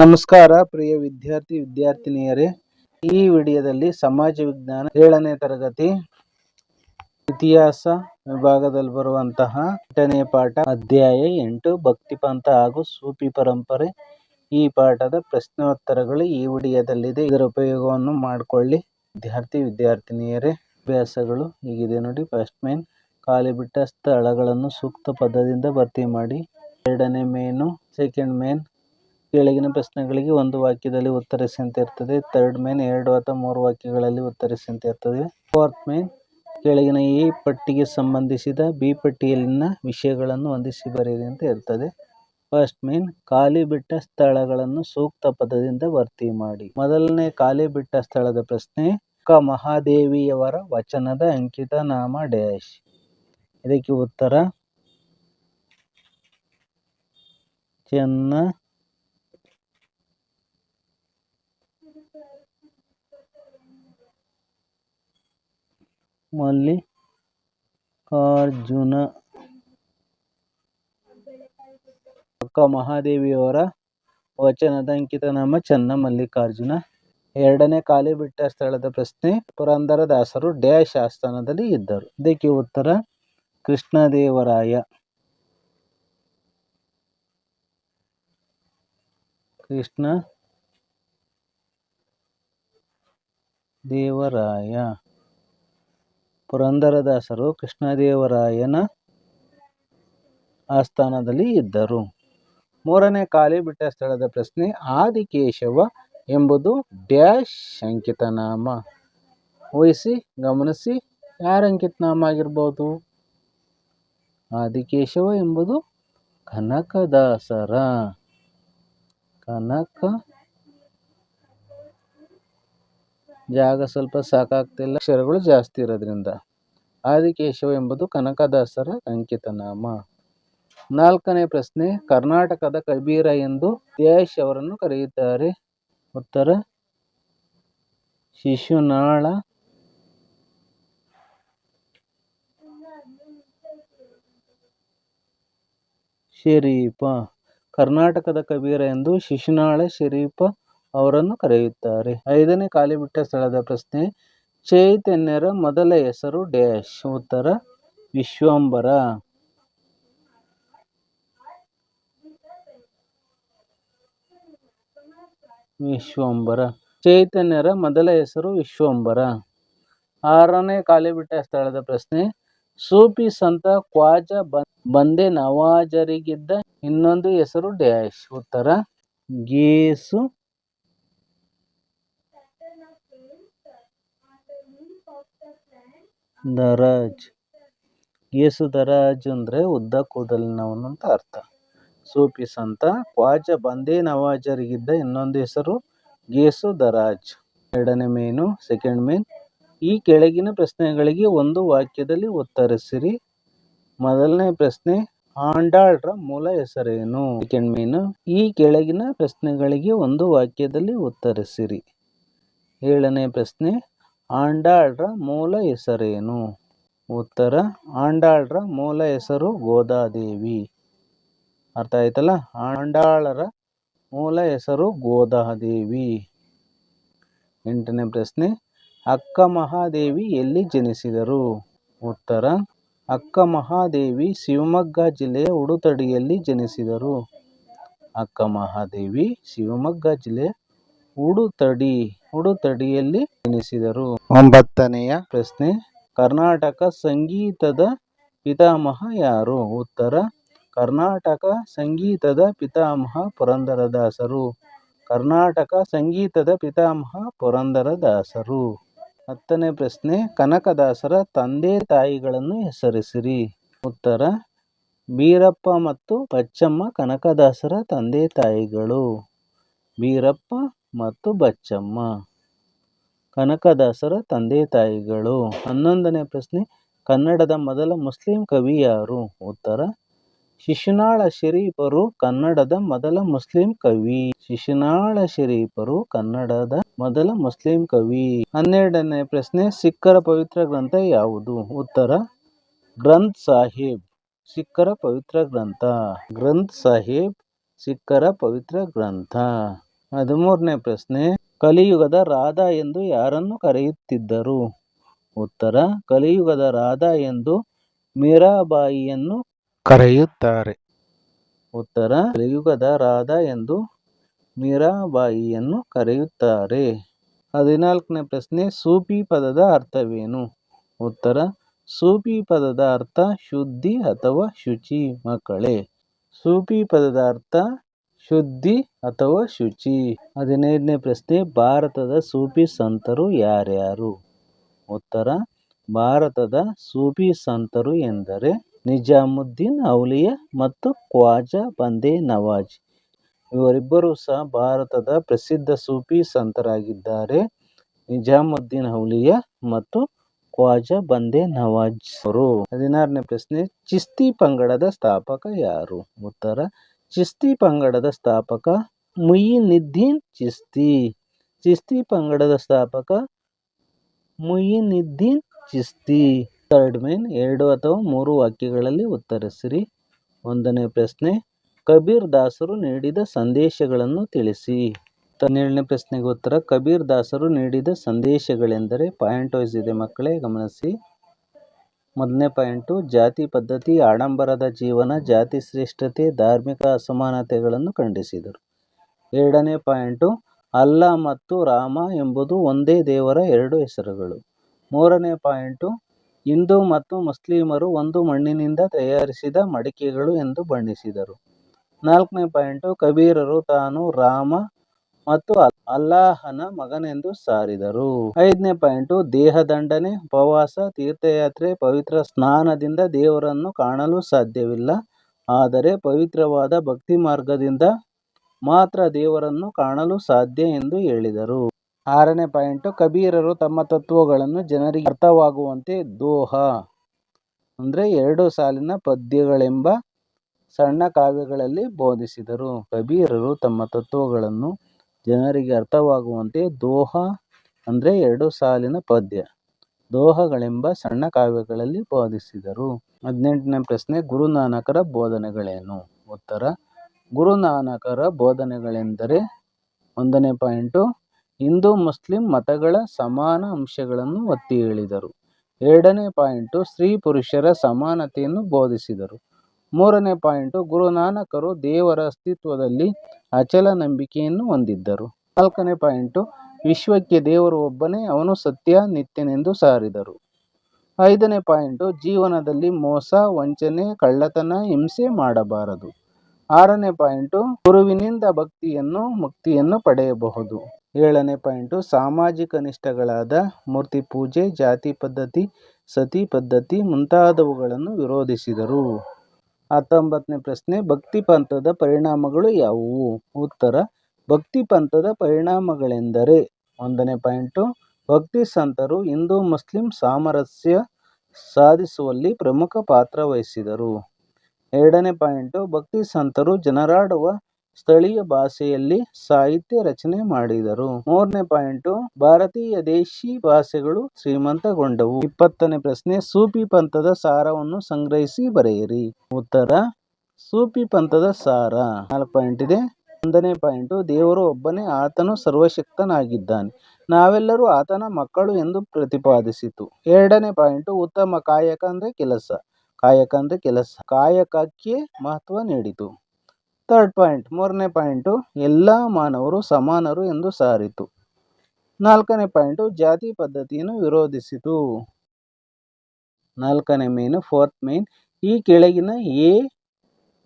ನಮಸ್ಕಾರ, ಪ್ರಿಯ ವಿದ್ಯಾರ್ಥಿ, ವಿದ್ಯಾರ್ಥಿನಿಯರೇ. ಈ ವಿಡಿಯೋದಲ್ಲಿ ಸಮಾಜ ವಿಜ್ಞಾನ ಏಳನೇ ತರಗತಿ ಇತಿಹಾಸ ವಿಭಾಗದಲ್ಲಿ ಬರುವಂತಹ ಎಂಟನೇ ಪಾಠ, ಅಧ್ಯಾಯ ಎಂಟು ಭಕ್ತಿ ಪಂಥ ಹಾಗೂ ಸೂಪಿ ಪರಂಪರೆ. ಈ ಪಾಠದ ಪ್ರಶ್ನೋತ್ತರಗಳು ಈ ವಿಡಿಯೋದಲ್ಲಿದೆ. ಇದರ ಉಪಯೋಗವನ್ನು ಮಾಡಿಕೊಳ್ಳಿ. ವಿದ್ಯಾರ್ಥಿ, ವಿದ್ಯಾರ್ಥಿನಿಯರೇ, ಅಭ್ಯಾಸಗಳು ಹೀಗಿದೆ ನೋಡಿ. ಫಸ್ಟ್ ಮೇನ್, ಖಾಲಿ ಬಿಟ್ಟ ಸ್ಥಳಗಳನ್ನು ಸೂಕ್ತ ಪದದಿಂದ ಭರ್ತಿ ಮಾಡಿ. ಎರಡನೇ ಮೇನು ಸೆಕೆಂಡ್ ಮೇನ್ ಕೆಳಗಿನ ಪ್ರಶ್ನೆಗಳಿಗೆ ಒಂದು ವಾಕ್ಯದಲ್ಲಿ ಉತ್ತರಿಸಿ ಅಂತ ಇರ್ತದೆ. ಥರ್ಡ್ ಮೇನ್, ಎರಡು ಅಥವಾ ಮೂರು ವಾಕ್ಯಗಳಲ್ಲಿ ಉತ್ತರಿಸಿ ಅಂತ ಇರ್ತದೆ. ಫೋರ್ತ್ ಮೇನ್ ಕೆಳಗಿನ ಈ ಪಟ್ಟಿಗೆ ಸಂಬಂಧಿಸಿದ ಬಿ ಪಟ್ಟಿಯಲ್ಲಿನ ವಿಷಯಗಳನ್ನು ಹೊಂದಿಸಿ ಬರೆಯಿರಿ ಅಂತ ಇರ್ತದೆ. ಫಸ್ಟ್ ಮೇನ್, ಖಾಲಿ ಬಿಟ್ಟ ಸ್ಥಳಗಳನ್ನು ಸೂಕ್ತ ಪದದಿಂದ ಭರ್ತಿ ಮಾಡಿ. ಮೊದಲನೇ ಖಾಲಿ ಬಿಟ್ಟ ಸ್ಥಳದ ಪ್ರಶ್ನೆ, ಕ ಮಹಾದೇವಿಯವರ ವಚನದ ಅಂಕಿತ ನಾಮ ಡ್ಯಾಶ್. ಇದಕ್ಕೆ ಉತ್ತರ, ಚೆನ್ನ ಮಲ್ಲಿಕಾರ್ಜುನ ಅಕ್ಕ ಮಹಾದೇವಿಯವರ ವಚನದ ಅಂಕಿತ ನಾಮ ಚೆನ್ನ ಮಲ್ಲಿಕಾರ್ಜುನ. ಎರಡನೇ ಖಾಲಿ ಬಿಟ್ಟ ಸ್ಥಳದ ಪ್ರಶ್ನೆ, ಪುರಂದರದಾಸರು ಡ್ಯಾಶ್ ಆಸ್ಥಾನದಲ್ಲಿ ಇದ್ದರು. ಇದಕ್ಕೆ ಉತ್ತರ, ಕೃಷ್ಣದೇವರಾಯ. ಕೃಷ್ಣ ದೇವರಾಯ ಪುರಂದರದಾಸರು ಕೃಷ್ಣದೇವರಾಯನ ಆಸ್ಥಾನದಲ್ಲಿ ಇದ್ದರು. ಮೂರನೇ ಖಾಲಿ ಬಿಟ್ಟ ಸ್ಥಳದ ಪ್ರಶ್ನೆ, ಆದಿಕೇಶವ ಎಂಬುದು ಡ್ಯಾಶ್ ಅಂಕಿತನಾಮ. ವಹಿಸಿ ಗಮನಿಸಿ, ಯಾರ ಅಂಕಿತನಾಮ ಆಗಿರ್ಬೋದು? ಆದಿಕೇಶವ ಎಂಬುದು ಕನಕದಾಸರ. ಕನಕ ಜಾಗ ಸ್ವಲ್ಪ ಸಾಕಾಗ್ತಿಲ್ಲ. ಅಕ್ಷರಗಳು ಜಾಸ್ತಿ ಇರೋದ್ರಿಂದ. ಆದಿಕೇಶವ ಎಂಬುದು ಕನಕದಾಸರ ಅಂಕಿತನಾಮ. ನಾಲ್ಕನೇ ಪ್ರಶ್ನೆ, ಕರ್ನಾಟಕದ ಕಬೀರ ಎಂದು ದೇಶ್ ಅವರನ್ನು ಕರೆಯುತ್ತಾರೆ. ಉತ್ತರ, ಶಿಶುನಾಳ. ಶರೀಫ. ಕರ್ನಾಟಕದ ಕಬೀರ ಎಂದು ಶಿಶುನಾಳ, ಶರೀಫ. ಅವರನ್ನು ಕರೆಯುತ್ತಾರೆ. ಐದನೇ ಖಾಲಿ ಬಿಟ್ಟ ಸ್ಥಳದ ಪ್ರಶ್ನೆ, ಚೈತನ್ಯರ ಮೊದಲ ಹೆಸರು ಡ್ಯಾಶ್, ಉತ್ತರ ವಿಶ್ವಂಬರ. ವಿಶ್ವಂಬರ. ಚೈತನ್ಯರ ಮೊದಲ ಹೆಸರು ವಿಶ್ವಂಬರ. ಆರನೇ ಖಾಲಿ ಬಿಟ್ಟ ಸ್ಥಳದ ಪ್ರಶ್ನೆ, ಸೂಫಿ ಸಂತ ಕ್ವಾಜ ಬಂದೆ ನವಾಜರಿಗಿದ್ದ ಇನ್ನೊಂದು ಹೆಸರು ಡ್ಯಾಶ್, ಉತ್ತರ ಗೇಸು ದರಾಜ್ ಗೇಸು ದರಾಜ್ ಅಂದರೆ ಉದ್ದ ಕೂದಲಿನವನು ಅಂತ ಅರ್ಥ. ಸೋಪಿಸ್ ಅಂತ, ಕ್ವಾಜ ಬಂದೇ ನವಾಜರಿಗಿದ್ದ ಇನ್ನೊಂದು ಹೆಸರು ಗೇಸು ದರಾಜ್ ಎರಡನೇ ಮೇನು ಸೆಕೆಂಡ್ ಮೇನ್ ಈ ಕೆಳಗಿನ ಪ್ರಶ್ನೆಗಳಿಗೆ ಒಂದು ವಾಕ್ಯದಲ್ಲಿ ಉತ್ತರಿಸಿರಿ. ಮೊದಲನೇ ಪ್ರಶ್ನೆ, ಆಂಡಾಳ್ರ ಮೂಲ ಹೆಸರೇನು? ಸೆಕೆಂಡ್ ಮೇನು ಈ ಕೆಳಗಿನ ಪ್ರಶ್ನೆಗಳಿಗೆ ಒಂದು ವಾಕ್ಯದಲ್ಲಿ ಉತ್ತರಿಸಿರಿ. ಏಳನೇ ಪ್ರಶ್ನೆ ಆಂಡಾಳ್ರ ಮೂಲ ಹೆಸರೇನು? ಉತ್ತರ, ಆಂಡಾಳ್ರ ಮೂಲ ಹೆಸರು ಗೋದಾದೇವಿ. ಅರ್ಥ ಆಯ್ತಲ್ಲ? ಆಂಡಾಳರ ಮೂಲ ಹೆಸರು ಗೋದಾದೇವಿ. ಎಂಟನೇ ಪ್ರಶ್ನೆ, ಅಕ್ಕ ಮಹಾದೇವಿ ಎಲ್ಲಿ ಜನಿಸಿದರು? ಉತ್ತರ, ಅಕ್ಕ ಮಹಾದೇವಿ ಶಿವಮೊಗ್ಗ ಜಿಲ್ಲೆಯ ಉಡುತಡಿಯಲ್ಲಿ ಜನಿಸಿದರು. ಅಕ್ಕ ಮಹಾದೇವಿ ಶಿವಮೊಗ್ಗ ಜಿಲ್ಲೆಯ ಉಡುತಡಿ ಉಡುತಡಿಯಲ್ಲಿ ಜನಿಸಿದರು ಒಂಬತ್ತನೆಯ ಪ್ರಶ್ನೆ ಕರ್ನಾಟಕ ಸಂಗೀತದ ಪಿತಾಮಹ ಯಾರು? ಉತ್ತರ ಕರ್ನಾಟಕ ಸಂಗೀತದ ಪಿತಾಮಹ ಪುರಂದರದಾಸರು. ಕರ್ನಾಟಕ ಸಂಗೀತದ ಪಿತಾಮಹ ಪುರಂದರದಾಸರು. ಹತ್ತನೇ ಪ್ರಶ್ನೆ ಕನಕದಾಸರ ತಂದೆ ತಾಯಿಗಳನ್ನು ಹೆಸರಿಸಿರಿ. ಉತ್ತರ ಬೀರಪ್ಪ ಮತ್ತು ಪಚ್ಚಮ್ಮ ಕನಕದಾಸರ ತಂದೆ ತಾಯಿಗಳು. ಬೀರಪ್ಪ ಮತ್ತು ಬಚ್ಚಮ್ಮ. ಕನಕದಾಸರ ತಂದೆ ತಾಯಿಗಳು. ಹನ್ನೊಂದನೇ ಪ್ರಶ್ನೆ. ಕನ್ನಡದ ಮೊದಲ ಮುಸ್ಲಿಂ ಕವಿ ಯಾರು? ಉತ್ತರ. ಶಿಶುನಾಳ ಶರೀಫರು ಕನ್ನಡದ ಮೊದಲ ಮುಸ್ಲಿಂ ಕವಿ. ಶಿಶುನಾಳ ಶರೀಫರು ಕನ್ನಡದ ಮೊದಲ ಮುಸ್ಲಿಂ ಕವಿ. ಹನ್ನೆರಡನೇ ಪ್ರಶ್ನೆ. ಸಿಖ್ಖರ ಪವಿತ್ರ ಗ್ರಂಥ ಯಾವುದು? ಉತ್ತರ. ಗ್ರಂಥ್ ಸಾಹೇಬ್. ಸಿಖ್ಖರ ಪವಿತ್ರ ಗ್ರಂಥ. ಗ್ರಂಥ್ ಸಾಹೇಬ್. ಸಿಖ್ಖರ ಪವಿತ್ರ ಗ್ರಂಥ. ಹದಿಮೂರನೇ ಪ್ರಶ್ನೆ, ಕಲಿಯುಗದ ರಾಧ ಎಂದು ಯಾರನ್ನು ಕರೆಯುತ್ತಿದ್ದರು? ಉತ್ತರ, ಕಲಿಯುಗದ ರಾಧ ಎಂದು ಮೀರಾಬಾಯಿಯನ್ನು ಕರೆಯುತ್ತಾರೆ. ಉತ್ತರ, ಕಲಿಯುಗದ ರಾಧ ಎಂದು ಮೀರಾಬಾಯಿಯನ್ನು ಕರೆಯುತ್ತಾರೆ. ಹದಿನಾಲ್ಕನೇ ಪ್ರಶ್ನೆ, ಸೂಫಿ ಪದದ ಅರ್ಥವೇನು? ಉತ್ತರ, ಸೂಫಿ ಪದದ ಅರ್ಥ ಶುದ್ಧಿ ಅಥವಾ ಶುಚಿ, ಮಕ್ಕಳೇ. ಸೂಫಿ ಪದದ ಅರ್ಥ ಶುದ್ಧಿ ಅಥವಾ ಶುಚಿ? ಹದಿನೈದನೇ ಪ್ರಶ್ನೆ, ಭಾರತದ ಸೂಫಿ ಸಂತರು ಯಾರ್ಯಾರು? ಉತ್ತರ, ಭಾರತದ ಸೂಫಿ ಸಂತರು ಎಂದರೆ ನಿಜಾಮುದ್ದೀನ್, ಔಲಿಯಾ ಮತ್ತು ಖ್ವಾಜಾ ಬಂದೆ ನವಾಜ್. ಇವರಿಬ್ಬರೂ ಸಹ ಭಾರತದ ಪ್ರಸಿದ್ಧ ಸೂಫಿ ಸಂತರಾಗಿದ್ದಾರೆ. ನಿಜಾಮುದ್ದೀನ್, ಔಲಿಯಾ ಮತ್ತು ಖ್ವಾಜಾ ಬಂದೆ ನವಾಜ್ ಅವರು. ಹದಿನಾರನೇ ಪ್ರಶ್ನೆ, ಚಿಸ್ತಿ ಪಂಗಡದ ಸ್ಥಾಪಕ ಯಾರು? ಉತ್ತರ ಚಿಸ್ತಿ ಪಂಗಡದ ಸ್ಥಾಪಕ ಮುಯಿನಿದ್ದೀನ್ ಚಿಸ್ತಿ. ಚಿಸ್ತಿ ಪಂಗಡದ ಸ್ಥಾಪಕ ಮುಯಿನಿದ್ದೀನ್ ಚಿಸ್ತಿ. ಥರ್ಡ್ ಮೇನ್, ಎರಡು ಅಥವಾ ಮೂರು ವಾಕ್ಯಗಳಲ್ಲಿ ಉತ್ತರಿಸಿರಿ. ಒಂದನೇ ಪ್ರಶ್ನೆ, ಕಬೀರ್ ದಾಸರು ನೀಡಿದ ಸಂದೇಶಗಳನ್ನು ತಿಳಿಸಿ. ಹನ್ನೆರಡನೇ ಪ್ರಶ್ನೆಗೆ ಉತ್ತರ, ಕಬೀರ್ ದಾಸರು ನೀಡಿದ ಸಂದೇಶಗಳೆಂದರೆ ಪಾಯಿಂಟ್ ವೈಸ್ ಇದೆ ಮಕ್ಕಳೇ, ಗಮನಿಸಿ. ಮೊದಲನೇ ಪಾಯಿಂಟು, ಜಾತಿ ಪದ್ಧತಿ, ಆಡಂಬರದ ಜೀವನ, ಜಾತಿ ಶ್ರೇಷ್ಠತೆ, ಧಾರ್ಮಿಕ ಅಸಮಾನತೆಗಳನ್ನು ಖಂಡಿಸಿದರು. ಎರಡನೇ ಪಾಯಿಂಟು, ಅಲ್ಲಾ ಮತ್ತು ರಾಮ ಎಂಬುದು ಒಂದೇ ದೇವರ ಎರಡು ಹೆಸರುಗಳು. ಮೂರನೇ ಪಾಯಿಂಟು, ಹಿಂದೂ ಮತ್ತು ಮುಸ್ಲಿಮರು ಒಂದು ಮಣ್ಣಿನಿಂದ ತಯಾರಿಸಿದ ಮಡಿಕೆಗಳು ಎಂದು ಬಣ್ಣಿಸಿದರು. ನಾಲ್ಕನೇ ಪಾಯಿಂಟು, ಕಬೀರರು ತಾನು ರಾಮ ಮತ್ತು ಅಲ್ಲಾಹನ ಮಗನೆಂದು ಸಾರಿದರು. ಐದನೇ ಪಾಯಿಂಟು, ದೇಹದಂಡನೆ, ಉಪವಾಸ, ತೀರ್ಥಯಾತ್ರೆ, ಪವಿತ್ರ ಸ್ನಾನದಿಂದ ದೇವರನ್ನು ಕಾಣಲು ಸಾಧ್ಯವಿಲ್ಲ. ಆದರೆ ಪವಿತ್ರವಾದ ಭಕ್ತಿ ಮಾರ್ಗದಿಂದ ಮಾತ್ರ ದೇವರನ್ನು ಕಾಣಲು ಸಾಧ್ಯ ಎಂದು ಹೇಳಿದರು. ಆರನೇ ಪಾಯಿಂಟ್, ಕಬೀರರು ತಮ್ಮ ತತ್ವಗಳನ್ನು ಜನರಿಗೆ ಅರ್ಥವಾಗುವಂತೆ ದೋಹ, ಅಂದರೆ ಎರಡು ಸಾಲಿನ ಪದ್ಯಗಳೆಂಬ ಸಣ್ಣ ಕಾವ್ಯಗಳಲ್ಲಿ ಬೋಧಿಸಿದರು. ಕಬೀರರು ತಮ್ಮ ತತ್ವಗಳನ್ನು ಜನರಿಗೆ ಅರ್ಥವಾಗುವಂತೆ ದೋಹ ಅಂದರೆ ಎರಡು ಸಾಲಿನ ಪದ್ಯ. ದೋಹಗಳೆಂಬ ಸಣ್ಣ ಕಾವ್ಯಗಳಲ್ಲಿ ಬೋಧಿಸಿದರು ಹದಿನೆಂಟನೇ ಪ್ರಶ್ನೆ, ಗುರುನಾನಕರ ಬೋಧನೆಗಳೇನು? ಉತ್ತರ, ಗುರುನಾನಕರ ಬೋಧನೆಗಳೆಂದರೆ ಒಂದನೇ ಪಾಯಿಂಟು, ಹಿಂದೂ ಮುಸ್ಲಿಂ ಮತಗಳ ಸಮಾನ ಅಂಶಗಳನ್ನು ಒತ್ತಿ ಹೇಳಿದರು. ಎರಡನೇ ಪಾಯಿಂಟು, ಸ್ತ್ರೀ ಪುರುಷರ ಸಮಾನತೆಯನ್ನು ಬೋಧಿಸಿದರು. ಮೂರನೇ ಪಾಯಿಂಟು, ಗುರುನಾನಕರು ದೇವರ ಅಸ್ತಿತ್ವದಲ್ಲಿ ಅಚಲ ನಂಬಿಕೆಯನ್ನು ಹೊಂದಿದ್ದರು. ನಾಲ್ಕನೇ ಪಾಯಿಂಟು, ವಿಶ್ವಕ್ಕೆ ದೇವರು ಒಬ್ಬನೇ, ಅವನು ಸತ್ಯ, ನಿತ್ಯನೆಂದು ಸಾರಿದರು. ಐದನೇ ಪಾಯಿಂಟು, ಜೀವನದಲ್ಲಿ ಮೋಸ, ವಂಚನೆ, ಕಳ್ಳತನ, ಹಿಂಸೆ ಮಾಡಬಾರದು. ಆರನೇ ಪಾಯಿಂಟು, ಗುರುವಿನಿಂದ ಭಕ್ತಿಯನ್ನು, ಮುಕ್ತಿಯನ್ನು ಪಡೆಯಬಹುದು. ಏಳನೇ ಪಾಯಿಂಟು, ಸಾಮಾಜಿಕ ನಿಷ್ಠಗಳಾದ ಮೂರ್ತಿ ಪೂಜೆ, ಜಾತಿ ಪದ್ಧತಿ, ಸತಿ ಪದ್ಧತಿ ಮುಂತಾದವುಗಳನ್ನು ವಿರೋಧಿಸಿದರು. ಹತ್ತೊಂಬತ್ತನೇ ಪ್ರಶ್ನೆ, ಭಕ್ತಿ ಪಂಥದ ಪರಿಣಾಮಗಳು ಯಾವುವು? ಉತ್ತರ, ಭಕ್ತಿ ಪಂಥದ ಪರಿಣಾಮಗಳೆಂದರೆ, ಒಂದನೇ ಪಾಯಿಂಟು, ಭಕ್ತಿ ಸಂತರು ಹಿಂದೂ ಮುಸ್ಲಿಂ ಸಾಮರಸ್ಯ ಸಾಧಿಸುವಲ್ಲಿ ಪ್ರಮುಖ ಪಾತ್ರ ವಹಿಸಿದರು. ಎರಡನೇ ಪಾಯಿಂಟು, ಭಕ್ತಿ ಸಂತರು ಜನರಾಡುವ ಸ್ಥಳೀಯ ಭಾಷೆಯಲ್ಲಿ ಸಾಹಿತ್ಯ ರಚನೆ ಮಾಡಿದರು. ಮೂರನೇ ಪಾಯಿಂಟ್, ಭಾರತೀಯ ದೇಶಿ ಭಾಷೆಗಳು ಶ್ರೀಮಂತಗೊಂಡವು. ಇಪ್ಪತ್ತನೇ ಪ್ರಶ್ನೆ, ಸೂಫಿ ಪಂಥದ ಸಾರವನ್ನು ಸಂಗ್ರಹಿಸಿ ಬರೆಯಿರಿ. ಉತ್ತರ, ಸೂಫಿ ಪಂಥದ ಸಾರ. ನಾಲ್ಕು ಪಾಯಿಂಟ್ ಇದೆ. ಒಂದನೇ ಪಾಯಿಂಟು, ದೇವರು ಒಬ್ಬನೇ ಆತನು ಸರ್ವಶಕ್ತನಾಗಿದ್ದಾನೆ. ನಾವೆಲ್ಲರೂ ಆತನ ಮಕ್ಕಳು ಎಂದು ಪ್ರತಿಪಾದಿಸಿತು. ಎರಡನೇ ಪಾಯಿಂಟು, ಉತ್ತಮ ಕಾಯಕ ಅಂದ್ರೆ ಕೆಲಸ. ಕಾಯಕ ಅಂದ್ರೆ ಕೆಲಸ. ಕಾಯಕಕ್ಕೆ ಮಹತ್ವ ನೀಡಿತು. ಥರ್ಡ್ ಪಾಯಿಂಟ್ ಮೂರನೇ ಪಾಯಿಂಟು ಎಲ್ಲ ಮಾನವರು ಸಮಾನರು ಎಂದು ಸಾರಿತು. ನಾಲ್ಕನೇ ಪಾಯಿಂಟು ಜಾತಿ ಪದ್ಧತಿಯನ್ನು ವಿರೋಧಿಸಿತು. ನಾಲ್ಕನೇ ಮೇನು ಫೋರ್ತ್ ಮೇನ್ ಈ ಕೆಳಗಿನ ಎ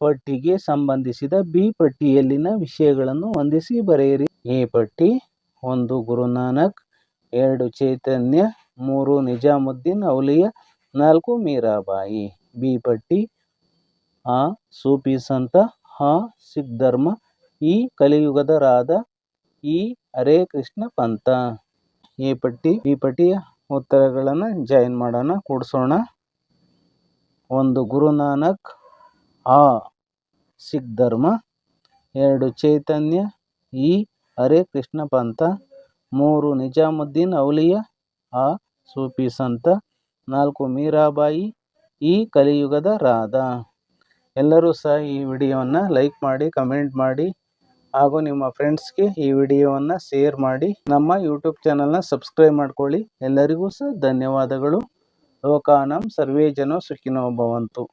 ಪಟ್ಟಿಗೆ ಸಂಬಂಧಿಸಿದ ಬಿ ಪಟ್ಟಿಯಲ್ಲಿನ ವಿಷಯಗಳನ್ನು ಹೊಂದಿಸಿ ಬರೆಯಿರಿ. ಎ ಪಟ್ಟಿ, ಒಂದು ಗುರುನಾನಕ್ ಎರಡು ಚೈತನ್ಯ, ಮೂರು ನಿಜಾಮುದ್ದೀನ್ ಔಲಿಯ, ನಾಲ್ಕು ಮೀರಾಬಾಯಿ. ಬಿ ಪಟ್ಟಿ, ಆ ಸೂಫಿ ಸಂತ ಆ ಸಿಖ್ ಈ ಕಲಿಯುಗದ ರಾಧ ಈ ಹರೇ ಕೃಷ್ಣ ಪಂಥ. ಈ ಪಟ್ಟಿ, ಈ ಪಟ್ಟಿಯ ಉತ್ತರಗಳನ್ನು ಜಾಯಿನ್ ಮಾಡೋಣ, ಕೂಡಿಸೋಣ. ಒಂದು ಗುರುನಾನಕ್ ಆ ಸಿಖ್ ಧರ್ಮ ಎರಡು ಚೈತನ್ಯ, ಈ ಹರೇ ಕೃಷ್ಣ ಪಂಥ, ಮೂರು ನಿಜಾಮುದ್ದೀನ್ ಔಲಿಯಾ, ಆ ಸೂಫಿ ಸಂತ, ನಾಲ್ಕು ಮೀರಾಬಾಯಿ, ಈ ಕಲಿಯುಗದ ರಾಧಾ ಎಲ್ಲರೂ ಸಹ ಈ ವಿಡಿಯೋವನ್ನು ಲೈಕ್ ಮಾಡಿ, ಕಮೆಂಟ್ ಮಾಡಿ, ಹಾಗೂ ನಿಮ್ಮ ಫ್ರೆಂಡ್ಸ್ಗೆ ಈ ವಿಡಿಯೋವನ್ನು ಶೇರ್ ಮಾಡಿ. ನಮ್ಮ ಯೂಟ್ಯೂಬ್ ಚಾನಲ್ನ ಸಬ್ಸ್ಕ್ರೈಬ್ ಮಾಡ್ಕೊಳ್ಳಿ. ಎಲ್ಲರಿಗೂ ಸಹ ಧನ್ಯವಾದಗಳು. ಲೋಕಾನಂ ಸರ್ವೇ ಜನ ಸುಖಿನೋ ಭವಂತು.